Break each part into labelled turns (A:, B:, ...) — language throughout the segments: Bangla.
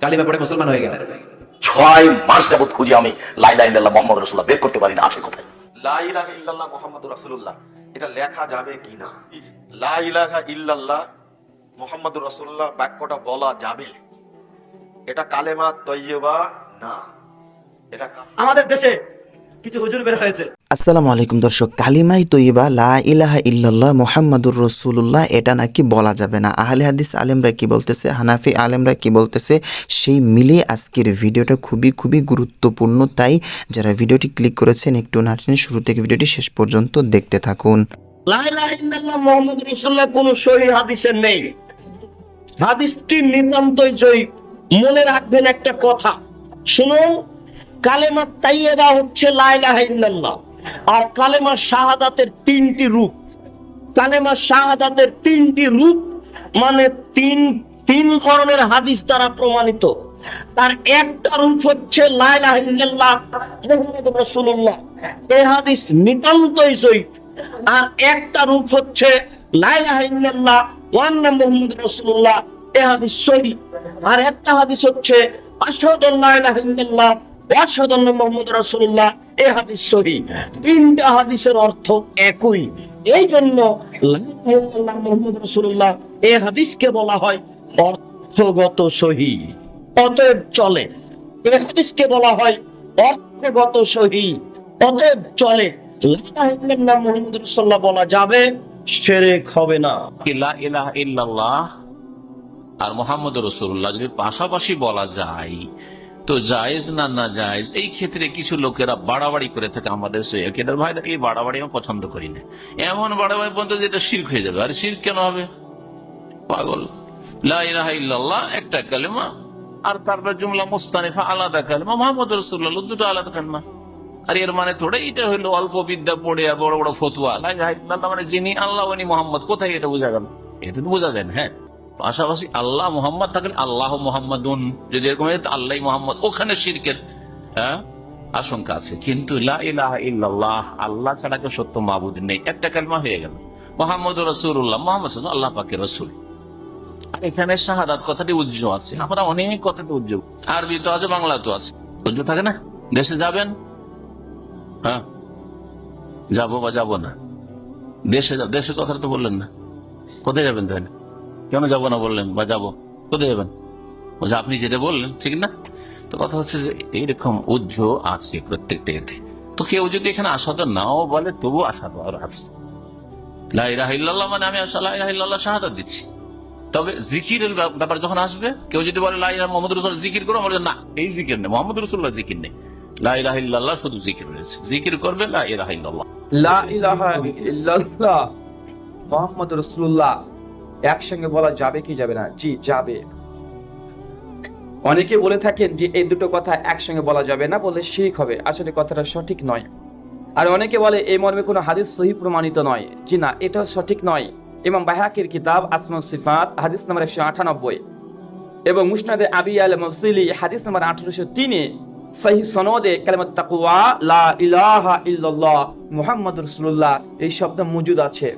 A: কালিমা পড়ে মুসলমান হয়ে গেলেন।
B: ছয় মাস যাবত খুঁজি আমি লাইলা ইল্লাল্লাহ মোহাম্মদ রসুল্লাহ বের করতে পারি না আছে কোথায়?
C: লা ইলাহা ইল্লাল্লাহ মুহাম্মাদুর রাসূলুল্লাহ। এটা লেখা যাবে কিনা লা ইলাহা ইল্লাল্লাহ মুহাম্মাদুর রাসূলুল্লাহ বাক্যটা বলা যাবে। এটা কালেমা তৈয়বা না। এটা
D: আমাদের দেশে কিছু হুজুর বের হয়েছে।
E: আসসালামু আলাইকুম দর্শক, কালিমাই তৈবা লা ইলাহা ইল্লাল্লাহ, মোহাম্মদুর রসুল্লাহ এটা নাকি বলা যাবে না। আহলে হাদিস আলেমরা কি বলতেছে, হানাফি আলেমরা কি বলতেছে, সেই মিলে আজকের ভিডিওটা খুবই খুবই গুরুত্বপূর্ণ। তাই যারা ভিডিওটি ক্লিক করেছেন, একটু নাটেন শুরু থেকে ভিডিওটি শেষ পর্যন্ত দেখতে থাকুন।
F: লা মনে রাখবেন একটা কথা। শুনুন কালেমা তাইয়েবা হচ্ছে লা ইল্লাল্লাহ। আর কালেমা শাহাদাতের তিনটি রূপ। কালেমা শাহাদাতের তিনটি রূপ মানে তিন তিন ধরনের হাদিস দ্বারা প্রমাণিত। তার একটা রূপ হচ্ছে হাদিস নিতান্তই জয়ী আর একটা রূপ হচ্ছে লা ইলাহা ইল্লাল্লাহ ওয়া আন্না মুহাম্মাদুর রাসূলুল্লাহ। এই হাদিস আর একটা হাদিস হচ্ছে আশহাদু আল্লা ইলাহা ইল্লাল্লাহ ওয়া আশহাদু এই হাদিস সহিহ তিনটা হাদিসের অর্থ একই। এই জন্য রাসূলুল্লাহ এই হাদিসকে বলা হয় অর্থগত সহি। অতএব চলে। এই হাদিসকে বলা হয় অর্থগত সহি। অতএব চলে। বলা যাবে হবে না।
G: ইল্লাল্লাহ? আর মোহাম্মদ রসুল্লাহ যদি পাশাপাশি বলা যায় তো জায়েজ না না জায়েজ এই ক্ষেত্রে কিছু লোকেরা বাড়াবাড়ি করে থাকে আমাদের সৈয়কেদের ভাই এই বাড়াবাড়ি আমি পছন্দ করি না। এমন বাড়াবাড়ি পর্যন্ত যেটা শির্ক হয়ে যাবে। আর শির্ক কেন হবে? পাগল। লা ইলাহা ইল্লাল্লাহ একটা কালেমা আর তারপর জুমলা মুস্তানিফা আলাদা কালেমা। মোহাম্মদ রসুল্লাহ দুটো আলাদা কালেমা। আর এর মানে থোড়ে এটা হলো অল্প বিদ্যা পড়ে বড় বড় ফতুয়া। মানে যিনি আল্লাহ মোহাম্মদ। কোথায় এটা বোঝা গেল? এটা তো বোঝা যায় না, হ্যাঁ। পাশাপাশি আল্লাহ মোহাম্মদ থাকলে আল্লাহ মোহাম্মদুন। যদি এরকম আল্লাহ মোহাম্মদ। ওখানে শিরকের হ্যাঁ আশঙ্কা আছে। কিন্তু আল্লাহ ছাড়া কেউ সত্য মাহবুদ নেই। একটা কালমা হয়ে গেল। মোহাম্মদ রসুল্লাহ মোহাম্মদ আল্লাহ পাকে রসুল। আর এখানে শাহাদাত কথাটি উজ্জ্ব আছে। আমরা অনেক কথাটি উজ্জ্ব। আরবি তো আছে বাংলা তো আছে। উজ্জ্ব থাকে না? দেশে যাবেন? হ্যাঁ? যাব বা যাব না? দেশে দেশের কথাটা তো বললেন না। কোথায় যাবেন তাহলে? কেন যাব না বললেন? বা যাব? কোথায় যাবেন? বলছে, আপনি যেটা বললেন, ঠিক না? তো কথা হচ্ছে যে, এইরকম উজ্জ আছে প্রত্যেকটা এতে। তো কেউ যদি এখানে আসাদ নাও বলে, তবু আসাদ আর আছে। লাইরাহিল্লাহ মানে আমি লাইরাহিল্লাহ দিচ্ছি। তবে ব্যাপার যখন আসবে, কেউ যদি বলে লাইরা মোহাম্মদ রসুল জিকির করো, বলে, না, এই জিকির নেই মোহাম্মদ রসুল্লাহ জিকির নেই। লাইরাহিল্লাহ শুধু জিকির রয়েছে। জিকির করবে লাইরাহিল্লাহ
H: লা ইলাহা ইল্লাল্লাহ মোহাম্মদ রসুল্লাহ একসঙ্গে বলা যাবে কি যাবে না? জি, যাবে। অনেকে বলে থাকেন যে এই দুটো কথা একসঙ্গে বলা যাবে না বলে শিখ হবে। আসলে কথাটা সঠিক নয়। আর অনেকে বলে এই মর্মে কোনো হাদিস সহি প্রমাণিত নয়। জি না এটা সঠিক নয়। ইমাম বাহাকির কিতাব আসমা সিফাত, হাদিস নাম্বার একশো আটানব্বই। এবং মুসনাদে আবি আল মসিলি হাদিস নাম্বার আঠারোশো তিনে সহি সনদে কালেমাত তাকুয়া, লা ইলাহা ইল্লাল্লাহ মুহাম্মদ রাসূলুল্লাহ, এই শব্দ মজুদ আছে।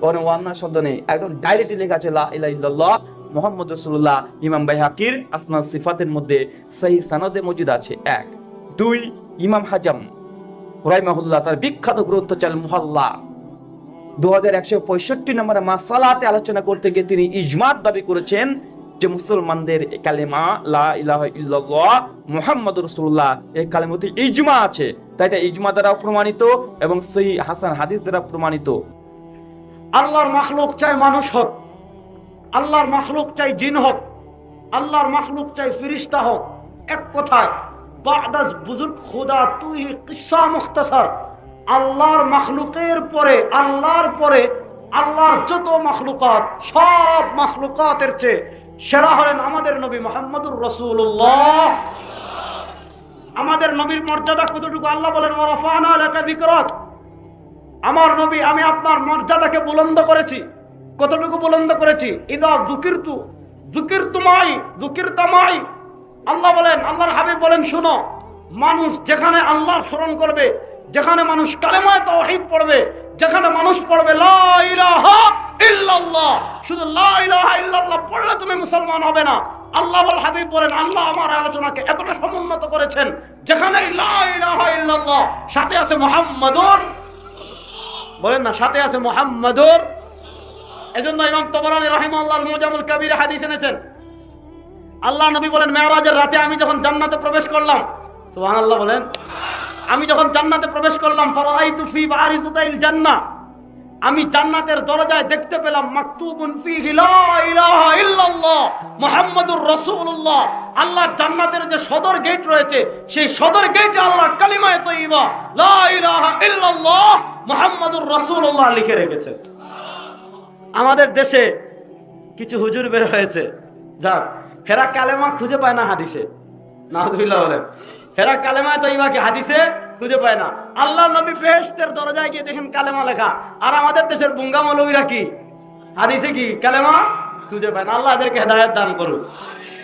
H: ওয়ান্না শব্দ নেই। একদম ডাইরেক্টলি লেখা আছে, লা ইল্লাল্লাহ মুহাম্মদ রাসূলুল্লাহ। ইমাম আসমা সিফাতের মধ্যে সহি সনদে আছে। এক। দুই, ইমাম হাজাম রাইমাহুল্লাহ তার বিখ্যাত গ্রন্থ চাল মুহাল্লা। দু হাজার একশো পঁয়ষট্টি নম্বরে মাসালাতে আলোচনা করতে গিয়ে তিনি ইজমাত দাবি করেছেন যে মুসলমানদের কালেমা, লা ইল্লাল্লাহ এই কালেমাতে ইজমা আছে। তাই এটা ইজমা দ্বারা প্রমাণিত এবং সেই হাসান হাদিস দ্বারা প্রমাণিত।
D: আল্লাহর মাখলুক চাই মানুষ হোক, আল্লাহর মাখলুক চাই জিন হোক, আল্লাহর মাখলুক চাই ফিরিস্তা হোক। এক কথায়, বাদাস বুজুর্গ খোদা তুই কিসা মুখতাসার? আল্লাহর মাখলুকের পরে, আল্লাহর পরে, আল্লাহর যত মাখলুকাত, সব মাখলুকাতের চেয়ে সেরা হলেন আমাদের নবী মোহাম্মদুর রসুল্লাহ আমাদের নবীর মর্যাদা কতটুকু? আল্লাহ বলেন ওরাফানা এলাকা বিকরত আমার নবী, আমি আপনার মর্যাদাকে বুলন্দ করেছি। কতটুকু বুলন্দ করেছি? ইদা জুকির তু জুকির তুমাই জুকির তামাই আল্লাহ বলেন, আল্লাহর হাবিব বলেন, শুনো, মানুষ যেখানে আল্লাহ স্মরণ করবে, যেখানে মানুষ কালেমায় তাওহীদ পড়বে, যেখানে মানুষ পড়বে, লা ইল্লাল্লাহ। শুধু লা ইল্লাল্লাহ পড়লে তুমি মুসলমান হবে না। আল্লাহ বল হাবিব বলেন, আল্লাহ আমার আলোচনাকে এতটা সমুন্নত করেছেন যেখানে লা ইল্লাল্লাহ, সাথে আছে মুহাম্মাদুর বলেন না, সাথে আছে মুহাম্মাদুর। এজন্য ইমাম তবরানি রাহিমাহুল্লাহ মুজামুল কবির হাদিস এনেছেন। আল্লাহ নবী বলেন মেরাজের রাতে আমি যখন জান্নাতে প্রবেশ করলাম, সুবহানাল্লাহ বলেন, আমি যখন জান্নাতে প্রবেশ করলাম, ফারাআইতু ফি বারিজাতিল জান্নাহ। আমি জান্নাতের দরজায় দেখতে পেলাম, মাকতুবুন ফিহি লা ইলাহা ইল্লাল্লাহ, মুহাম্মাদুর রাসূলুল্লাহ। আল্লাহ জান্নাতের যে সদর গেট রয়েছে, সেই সদর গেটে আল্লাহ কালিমায়ে তয়্যিবা লা ইলাহা ইল্লাল্লাহ মুহাম্মাদুর রাসূলুল্লাহ লিখে রেখেছে। আমাদের দেশে কিছু হুজুর বের হয়েছে। যাক হেরা কালেমা খুঁজে পায় না হাদিসে। নাহদুল্লাহ বলেন হেরা কালেমা তো ইমাকে হাদিসে খুঁজে পায় না? আল্লাহ নবী বেহেশতের দরজায় গিয়ে দেখেন কালেমা লেখা। আর আমাদের দেশের বুঙ্গা মৌলবীরা কি? হাদিসে কি কালেমা খুঁজে পায় না? আল্লাহ এদেরকে হেদায়ত দান করুন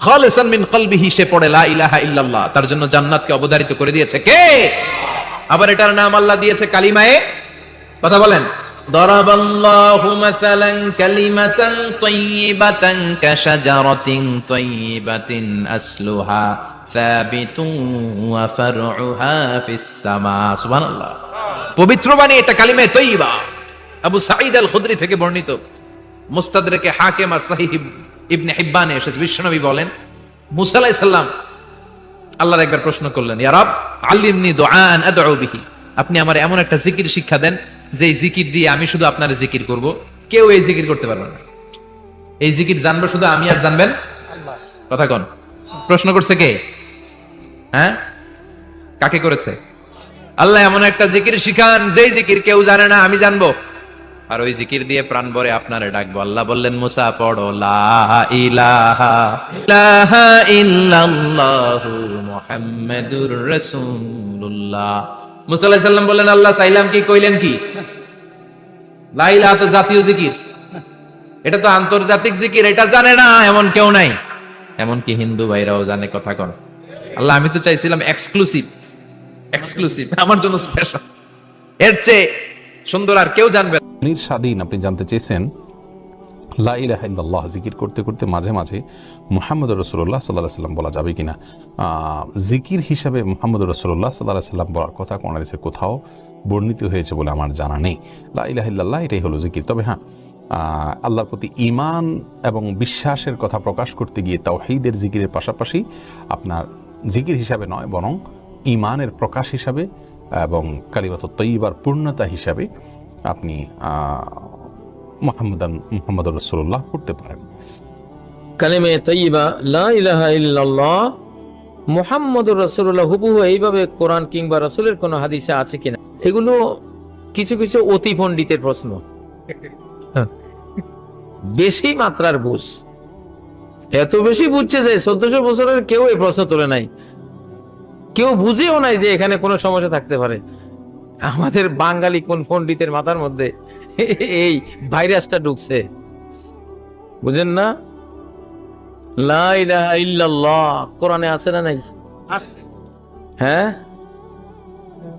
A: খালিসান মিন কলবিহি সে পড়ে লা ইলাহা ইল্লাল্লাহ তার জন্য জান্নাতকে অবধারিত করে দিয়েছে কে আবার এটার নাম আল্লাহ দিয়েছে কালিমায়ে কথা বলেন ضرب الله مثلا كلمة طيبة كشجرة طيبة أصلها ثابت وفرعها في السماء سبحان الله পবিত্র বাণী এটা কালিমে তৈবা আবু সাঈদ আল খুদরি থেকে বর্ণিত মুস্তাদরেকে হাকিম আর সাহিহ ইবনে হিব্বানে এসেছে। বিশ্বনবী বলেন, মুসা আলাইহিস সালাম আল্লাহর একবার প্রশ্ন করলেন, ইয়া রব, আল্লিমনি দুআন আদউ বিহি। আপনি আমার এমন একটা জিকির শিক্ষা দেন যে জিকির দিয়ে আমি শুধু আপনার জিকির করব। কেউ এই জিকির করতে পারবে না। এই জিকির জানব শুধু আমি আর জানবেন? কথা কন। প্রশ্ন করছে কে? হ্যাঁ? কাকে করেছে? আল্লাহ এমন একটা জিকির শিখান, যেই জিকির কেউ জানে না, আমি জানব। আর ওই জিকির দিয়ে প্রাণ ভরে আপনারে ডাকবো। আল্লাহ বললেন, মুসা, পড়ো, লা ইলাহা ইলাহা ইল্লাল্লাহু মুহাম্মাদুর রাসূলুল্লাহ। মুসা আলাইহিস সালাম বললেন, আল্লাহ চাইলাম কি, কইলেন কি? লা তো জাতীয় জিকির। এটা তো আন্তর্জাতিক জিকির, এটা জানে না, এমন কেউ নাই। এমন কি হিন্দু ভাইরাও জানে কথা কন। আল্লাহ, আমি তো চাইছিলাম এক্সক্লুসিভ এক্সক্লুসিভ আমার জন্য স্পেশাল এর চেয়ে সুন্দর আর কেউ জানবে।
I: নির স্বাধীন আপনি জানতে চেয়েছেন, লা ইলাহা ইল্লাল্লাহ, জিকির করতে করতে মাঝে মাঝে মুহাম্মদ রসুল্লাহ সাল্লাহ সাল্লাম বলা যাবে কিনা? জিকির হিসাবে মুহাম্মদ রসুল্লাহ সাল্লাহ সাল্লাম বলার কথা কোন দেশে কোথাও বর্ণিত হয়েছে বলে আমার জানা নেই। লা ইলাহা ইল্লাল্লাহ, এটাই হলো জিকির। তবে হ্যাঁ আল্লাহর প্রতি ইমান এবং বিশ্বাসের কথা প্রকাশ করতে গিয়ে তাওহীদের জিকিরের পাশাপাশি আপনার জিকির হিসাবে নয়, বরং ইমানের প্রকাশ হিসাবে এবং কালিমাত তৈবার পূর্ণতা হিসাবে আপনি মোহাম্মদান মোহাম্মদ রসুল্লাহ পড়তে পারেন।
J: কালেমে তৈবা লা ইলাহা ইল্লাল্লাহ, মুহাম্মদুর রাসূলুল্লাহ হুবহু এইভাবে কোরআন কিংবা রসুলের কোনো হাদিসে আছে কিনা? এগুলো কিছু কিছু অতি পণ্ডিতের প্রশ্ন। বেশি মাত্রার বুঝ। এত বেশি বুঝছে যে চোদ্দশো বছরের কেউ এই প্রশ্ন তোলে নাই। কেউ বুঝেও নাই যে এখানে কোনো সমস্যা থাকতে পারে। আমাদের বাঙালি কোন পণ্ডিতের মাথার মধ্যে এই ভাইরাসটা ঢুকছে? বুঝেন না? ইল্লাল্লাহ। কোরআনে আছে না নাই? হ্যাঁ?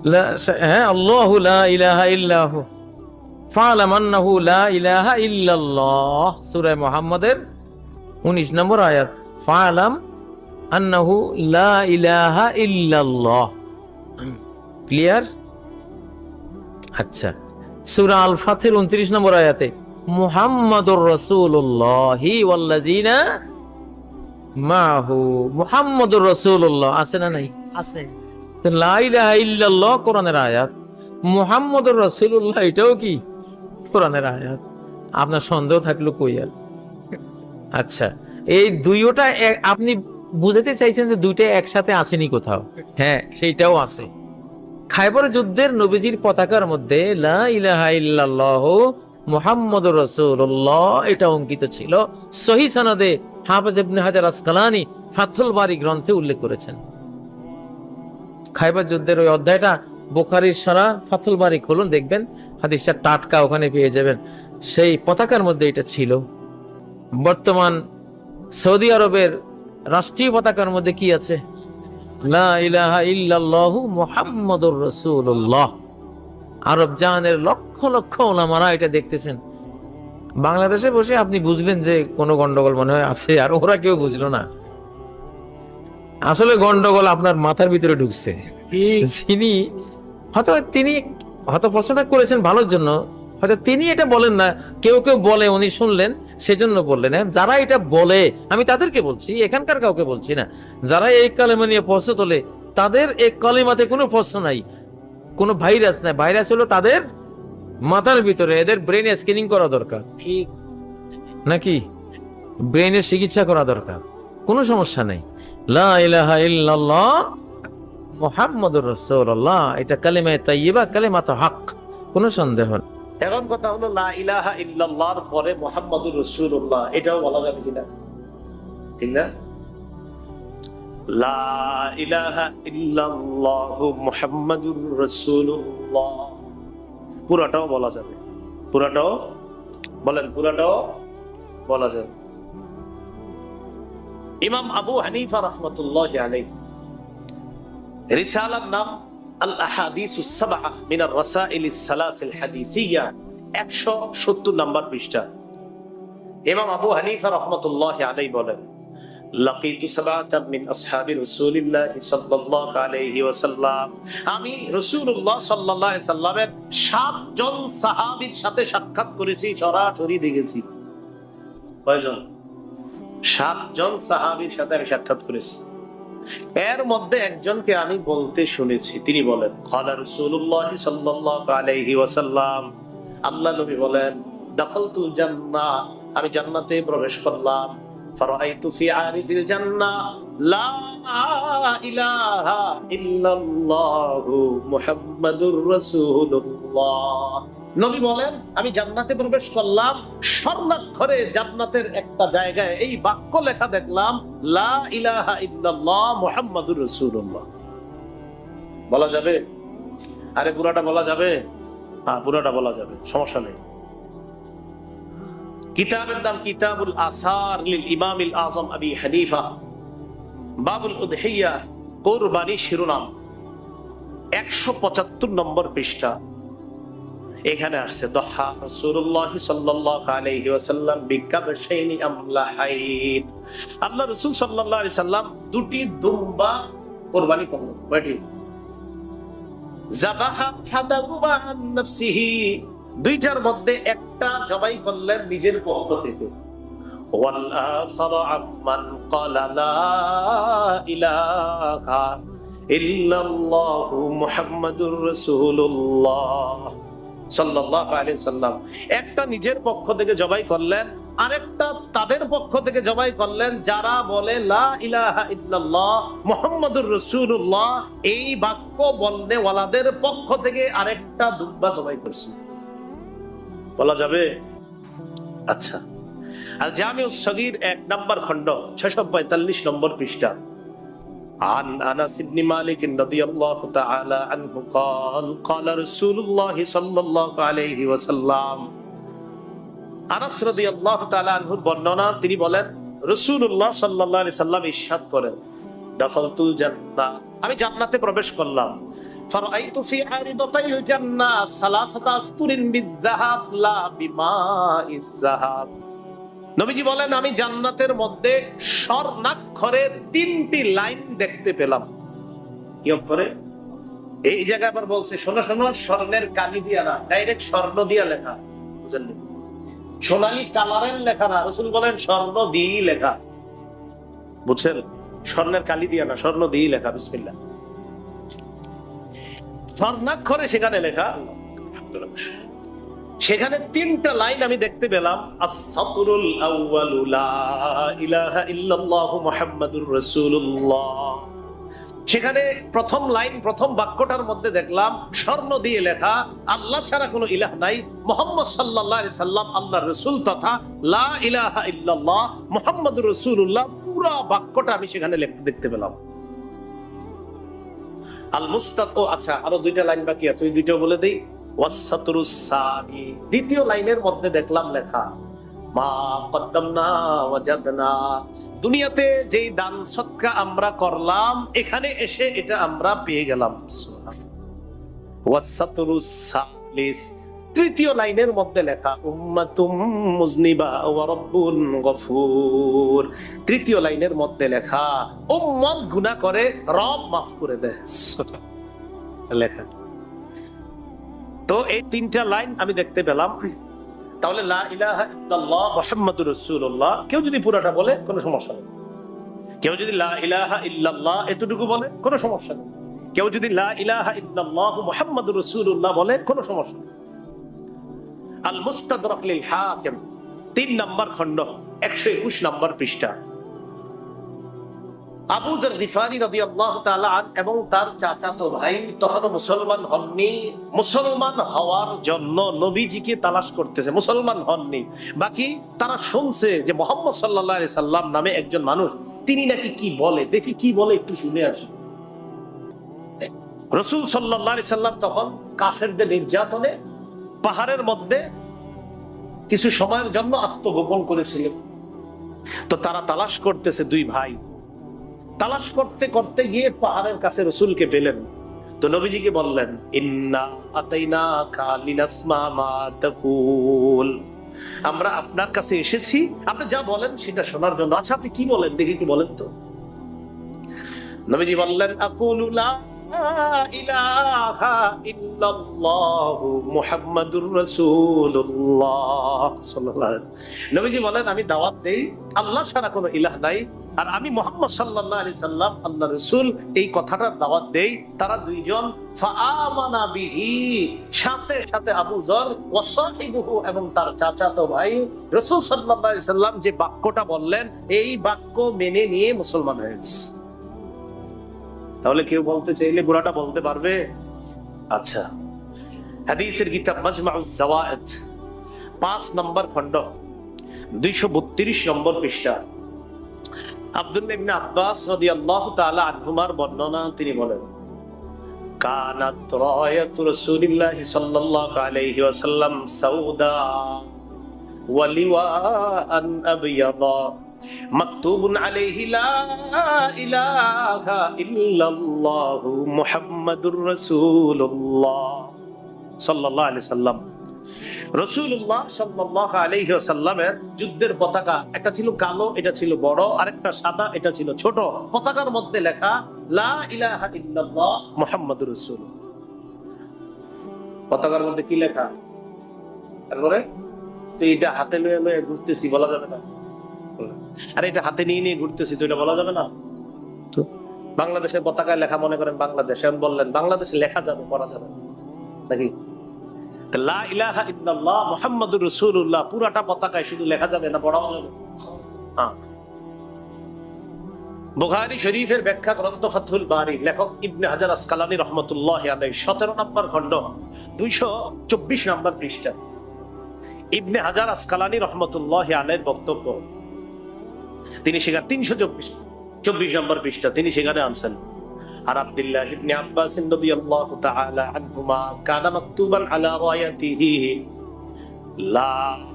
J: লা- হ্যাঁ আল্লাহু লা ইলাহা ইল্লাহু। ফালাম আন্নাহু লা ইলাহা ইল্লাল্লাহ। সূরা মুহাম্মাদের 19 নম্বর আয়াত। ফালাম আন্নাহু লা ইলাহা ইল্লাল্লাহ। ক্লিয়ার? আচ্ছা সূরা আল ফাথের 29 নম্বর আয়াতে মুহাম্মাদুর ওয়াল্লাযিনা মাহু মুহাম্মদুর রাসূলুল্লাহ আছে না নাই? আছে। তো লা ইলাহা ইল্লাল্লাহ কোরআনের আয়াত। মুহাম্মদুর রাসূলুল্লাহ এটাও কি? কোরআনের আয়াত। আপনার সন্দেহ থাকল কই আর? আচ্ছা এই দুইটা আপনি বুঝাতে চাইছেন যে দুইটা একসাথে আসেনি কোথাও? হ্যাঁ সেইটাও আছে। খাইবর যুদ্ধের নবীজির পতাকার মধ্যে মোহাম্মদ রসুল্লাহ এটা অঙ্কিত ছিল। সহি সনদে হাফেজ ইবনে হাজার আসকালানি ফাথুল বাড়ি গ্রন্থে উল্লেখ করেছেন। খাইবার যুদ্ধের ওই অধ্যায়টা বোখারির সারা ফাথুল বাড়ি খুলুন, দেখবেন হাদিসটা টাটকা ওখানে পেয়ে যাবেন। সেই পতাকার মধ্যে এটা ছিল। বর্তমান সৌদি আরবের রাষ্ট্রীয় পতাকার মধ্যে কি আছে? মুহাম্মাদুর আরব জাহানের লক্ষ লক্ষ ওলামারা এটা দেখতেছেন। বাংলাদেশে বসে আপনি বুঝলেন যে কোনো গন্ডগোল মনে হয় আছে আর ওরা কেউ বুঝলো না। আসলে গন্ডগোল আপনার মাথার ভিতরে ঢুকছে। যিনি হয়তো তিনি হয়তো প্রশ্নটা করেছেন ভালোর জন্য হয়তো তিনি এটা বলেন না কেউ কেউ বলে উনি শুনলেন। সেজন্য বললেন এখন যারা এটা বলে আমি তাদেরকে বলছি এখানকার কাউকে বলছি না। যারা এই কালেমা নিয়ে প্রশ্ন তোলে তাদের এই কালেমাতে কোনো প্রশ্ন নাই কোনো ভাইরাস নাই। ভাইরাস হলো তাদের মাথার ভিতরে এদের ব্রেনে স্ক্যানিং করা দরকার। ঠিক। নাকি? ব্রেনের চিকিৎসা করা দরকার। কোনো সমস্যা নেই। লা ইলাহা ইল্লাল্লাহ মুহাম্মাদুর রাসূলুল্লাহ। এটা কালেমা তাইয়্যিবা কালেমা তো হক। কোনো সন্দেহ নেই।
K: এখন কথা হলো, লা পরে মুহাম্মাদুর রাসূলুল্লাহ। এটাও বলা যাবে কিনা ঠিক না? পুরাটাও বলা যাবে। পুরাটাও? বলেন, পুরাটাও বলা যাবে। ইমাম আবু হানিফা রাহমাতুল্লাহ রিসালার নাম আল আহাদিসুস সাবআ আর রাসাইলিস সালাসিল হাদিসিয়া 170 নম্বর পৃষ্ঠা। ইমাম আবু হানিফা রাহমাতুল্লাহ আলাইহি বলেন, লাকিতু সাবাতাম আসহাবি রাসূলিল্লাহ সাল্লাল্লাহু আলাইহি ওয়াসাল্লাম। আমি সাতজন সাহাবীর সাথে সাক্ষাৎ করেছি, সরাসরি দেখেছি। সাতজন সাহাবীর সাথে আমি সাক্ষাৎ করেছি। এর মধ্যে একজনকে আমি বলতে শুনেছি। তিনি বলেন আল্লাহ নবী বলেন, দাখালতুল জান্নাহ আমি জান্নাতে প্রবেশ করলাম। রাসূলুল্লাহ। নবী বলেন, আমি জান্নাতে প্রবেশ করলাম, স্বর্ণাক্ষরে জান্নাতের একটা জায়গায়। এই বাক্য লেখা দেখলাম, লা ইলাহা ইল্লাল্লাহ মুহাম্মাদুর রাসূলুল্লাহ। বলা যাবে? আরে পুরাটা বলা যাবে? হ্যাঁ পুরাটা বলা যাবে, সমস্যা নেই। কিতাবের নাম কিতাবুল আসার লিল ইমামিল আজম আবি হানিফা। বাবুল উদহিয়া কোরবানি শিরোনাম। একশো পঁচাত্তর নম্বর পৃষ্ঠা। এখানে আসছে, দহা ওয়াসাল্লাম বিকাবশাইনি আমলাহাইত আল্লাহ রাসূল সাল্লাল্লাহু আলাইহি সাল্লাম দুটি দুম্বা কুরবানি কয়টি? দুইটার মধ্যে একটা জবাই করলেন নিজের পক্ষ থেকে। ইল্লাল্লাহু মুহাম্মাদুর রাসূলুল্লাহ। সাল্লাম একটা নিজের পক্ষ থেকে জবাই করলেন, আরেকটা তাদের পক্ষ থেকে জবাই করলেন, যারা বলে এই বাক্য বলনে ওয়ালাদের পক্ষ থেকে আরেকটা দুব্বা জবাই করছে। বলা যাবে? আচ্ছা। আর জামিউস সগীর এক নাম্বার খণ্ড 645 নম্বর পৃষ্ঠা। عن انس بن مالك رضي الله تعالى عنه قال قال رسول الله صلى الله عليه وسلم আনাস রাদিয়াল্লাহু তাআলা আনহুর বর্ণনা তিনি বলেন রাসূলুল্লাহ সাল্লাল্লাহু আলাইহি সাল্লাম ইরশাদ করেন দাখালতুল জান্নাহ আমি জান্নাতে প্রবেশ করলাম ফারাআইতু ফি আরিদাতাইল জান্নাহ সালাসাতা আস্তুরিন বিযাহাব লা বিমাইজ যাহাব নবীজি বলেন, আমি জান্নাতের মধ্যে স্বর্ণাক্ষরে তিনটি লাইন দেখতে পেলাম। কি অক্ষরে? এই জায়গায় আবার বলছে, শোনো শোনো, স্বর্ণের কালি দিয়া না, ডাইরেক্ট স্বর্ণ দিয়া লেখা। বুঝলেন সোনালী কালারের লেখা না, রসুল বলেন, স্বর্ণ দিয়েই লেখা। বুঝছেন? স্বর্ণের কালি দিয়া না, স্বর্ণ দিয়েই লেখা, বিসমিল্লাহ। স্বর্ণাক্ষরে সেখানে লেখা সেখানে তিনটা লাইন আমি দেখতে পেলাম, আস-সাতরুল আউয়ালু লা ইলাহা ইল্লাল্লাহু মুহাম্মাদুর রাসূলুল্লাহ। সেখানে প্রথম লাইন, প্রথম বাক্যটার মধ্যে দেখলাম, স্বর্ণ দিয়ে লেখা, আল্লাহ ছাড়া কোনো ইলাহ নাই, মোহাম্মদ সাল্লাহ সাল্লাম আল্লাহ রসুল তথা লা ইলাহা ইল্লাল্লাহ মোহাম্মদ রসুল্লাহ পুরা বাক্যটা আমি সেখানে দেখতে পেলাম। আল মুস্তাদ ও আচ্ছা আরও দুইটা লাইন বাকি আছে, ওই দুইটাও বলে দেই। ওয়াসাতুরুস সানি। দ্বিতীয় লাইনের মধ্যে দেখলাম লেখা, মা কদ্দামনা ওয়াজাদনা। দুনিয়াতে যেই দান সৎকা আমরা করলাম, এখানে এসে এটা আমরা পেয়ে গেলাম। ওয়াসাতুরুস সালিস। তৃতীয় লাইনের মধ্যে লেখা, উম্মাতুম মুজনিবা ওয়া রাব্বুন গফুর। তৃতীয় লাইনের মধ্যে লেখা, উম্মত গুনাহ করে রব মাফ করে দেয় লেখা। তো এই তিনটা লাইন আমি দেখতে পেলাম। তাহলে লা ইলাহা ইল্লাল্লাহ মুহাম্মাদুর রাসূলুল্লাহ। কেউ যদি পুরাটা বলে, কোনো সমস্যা নেই। কেউ যদি লা ইলাহা ইল্লাল্লাহ এতটুকু বলে, কোনো সমস্যা নেই। কেউ যদি লা ইলাহা ইল্লাল্লাহ মুহাম্মাদুর রাসূলুল্লাহ বলে, কোনো সমস্যা নেই। আল মুস্তাদরাক লিল হাকিম তিন নাম্বার খণ্ড 121 নাম্বার পৃষ্ঠা। আবু জার গিফারি আন এবং তার চাচাতো ভাই তখনও মুসলমান হননি। মুসলমান হওয়ার জন্য নবীজিকে তালাশ করতেছে। মুসলমান হননি। বাকি তারা শুনছে যে মোহাম্মদ আলাইহি সাল্লাম নামে একজন মানুষ। তিনি নাকি কি বলে? দেখি কি বলে একটু শুনে আসি। রসুল আলাইহি সাল্লাম তখন কাফেরদের নির্যাতনে পাহাড়ের মধ্যে কিছু সময়ের জন্য আত্মগোপন করেছিলেন। তো তারা তালাশ করতেছে দুই ভাই। তালাশ করতে করতে গিয়ে পাহাড়ের কাছে রসুলকে পেলেন। তো নবীজিকে বললেন আমরা আপনার কাছে এসেছি, আপনি যা বলেন সেটা শোনার জন্য। আচ্ছা আপনি কি বলেন? দেখে কি বলেন তো। নবীজি বললেন, আকুলু লা আমি দাওয়াত দেই, আল্লাহ ছাড়া কোনো ইলাহ নাই। আর আমি মোহাম্মদ সাল্লাল্লাহু আলাইহি সাল্লাম আল্লাহ রাসূল, এই কথাটার দাওয়াত দেই। তারা দুইজন সাথে সাথে আবু সাহিবুহু এবং তার চাচাতো ভাই রাসূল সাল্লাম যে বাক্যটা বললেন, এই বাক্য মেনে নিয়ে মুসলমান হয়ে গেছে। তাহলে কেউ বলতে চাইলে গোড়াটা বলতে পারবে? আচ্ছা। হাদিসের কিতাব মাজমাউজ জাওয়ায়েদ, পাঁচ নম্বর খণ্ড, দুইশো বত্রিশ নম্বর পৃষ্ঠা। আব্দুল্লাহ বর্ণনা তিনি বলেন, কানাত আবিয়াদা যুদ্ধের পতাকা, একটা ছিল কালো, এটা ছিল বড়, আরেকটা সাদা, এটা ছিল ছোট। পতাকার মধ্যে লেখা, লা রাসূল পতাকার মধ্যে কি লেখা? তারপরে তো এটা হাতে লয়ে লয়ে ঘুরতেছি, বলা যাবে না। আর এটা হাতে নিয়ে নিয়ে ঘুরতেছি, তো এটা বলা যাবে না? তো বাংলাদেশের পতাকায় লেখা মনে করেন বাংলাদেশ এমন বললেন বাংলাদেশে লেখা যাবে, পড়া যাবে নাকি? ইবনে হাজার আসকালানি রহমতুল্লাহ আলাই সতেরো নম্বর খণ্ড, দুইশো চব্বিশ নম্বর পৃষ্ঠা। ইবনে হাজার আসকালানি রহমতুল্লাহ আলের বক্তব্য তিনি সেখানে তিনশো চব্বিশ চব্বিশ নম্বর পৃষ্ঠা, তিনি সেখানে আনছেন। আর আব্দুল্লাহ ইবনে আব্বাস রাদিয়াল্লাহু তাআলা আনহুমা কানা মাকতুবান আলা রায়াতিহি লা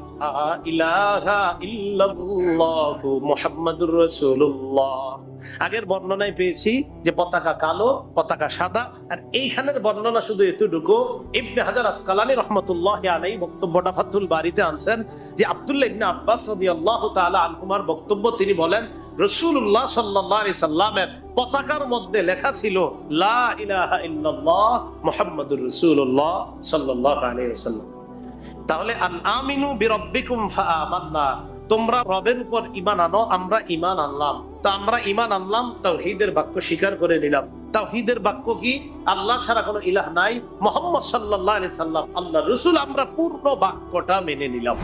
K: আগের বর্ণনায় পেয়েছি যে পতাকা কালো, পতাকা সাদা, আর এইখানের বর্ণনা শুধু এতটুকু। ইবনে হাজার আসকালানি রহমতুল্লাহ আলাই বক্তব্যটা ফাতুল বাড়িতে আনছেন যে আব্দুল্লাহ ইবনে আব্বাস রাদিয়াল্লাহু তাআলা আনহুমার বক্তব্য তিনি বলেন রসুল্লাহ সাল্লাহ সাল্লামের পতাকার মধ্যে লেখা ছিল, লা ইলাহা ইল্লাল্লাহ মুহাম্মাদুর রাসূলুল্লাহ সাল্লাল্লাহু আলাইহি ওয়াসাল্লাম। তাহলে তোমরা রবের উপর ইমান আনো, আমরা ইমান আনলাম। তা আমরা ইমান আনলাম, তাওহীদের বাক্য স্বীকার করে নিলাম। তাওহীদের বাক্য কি? আল্লাহ ছাড়া কোনো ইলাহ নাই। মোহাম্মদ সাল্লাহ সাল্লাম আল্লাহ রসুল, আমরা পূর্ণ বাক্যটা মেনে নিলাম।